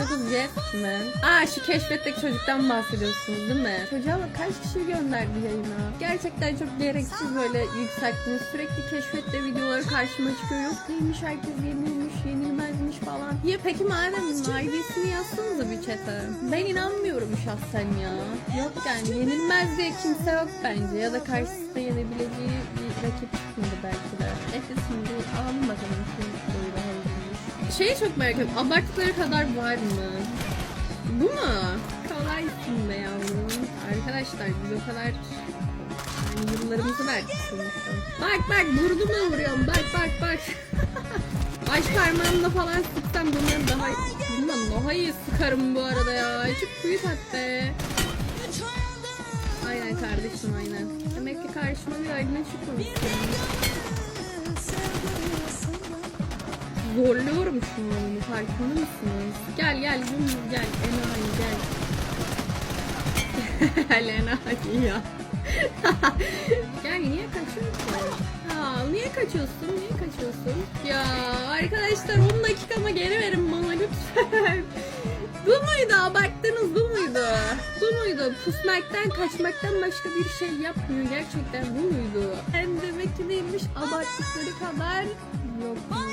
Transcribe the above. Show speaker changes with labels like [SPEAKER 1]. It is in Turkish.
[SPEAKER 1] 69 Yes mi? Aa şu keşfetteki çocuktan bahsediyorsunuz değil mi? Çocuğa bak kaç kişi gönderdi yayına. Gerçekten çok gereksiz böyle yükselttiniz. Sürekli keşfette videoları karşıma çıkıyor. Yok neymiş herkes yenilmiş, yenilmezmiş falan. Ya peki madem ID'sini yazsanıza bir chat'e. Ben inanmıyorum şahsen ya. Yok yani yenilmez diye kimse yok bence. Ya da karşısında yenebileceği bir rakip çıkmadı belki de. Neyse Şeyi çok merak ediyorum. Abarttıkları kadar var mı? Bu mu? Kolaysın be yavrum. Arkadaşlar biz o kadar yani yıllarımızı verdik sonuçta. Bak bak burnuma vuruyorum. Bak bak bak. Baş parmağımla falan sıksam bundan daha bundan daha iyi sıkarım bu arada ya. Çok kuyu tak be. Aynen kardeşim aynen. Demek ki karşıma bir aydın çıkmamışsın. Zorluyorum şu an onu farkında mısınız? Gel gel dümdüz gel enayi gel. Gel enayi ya. gel niye kaçıyorsun? Ya niye kaçıyorsun? Niye kaçıyorsun? Ya arkadaşlar 10 dakikamı geri verin bana lütfen. bu muydu? Abarttınız bu muydu? Bu muydu? Pusmaktan kaçmaktan başka bir şey yapmıyor. Gerçekten bu muydu? Hem demek ki neymiş? Abarttıkları kadar yokmuş.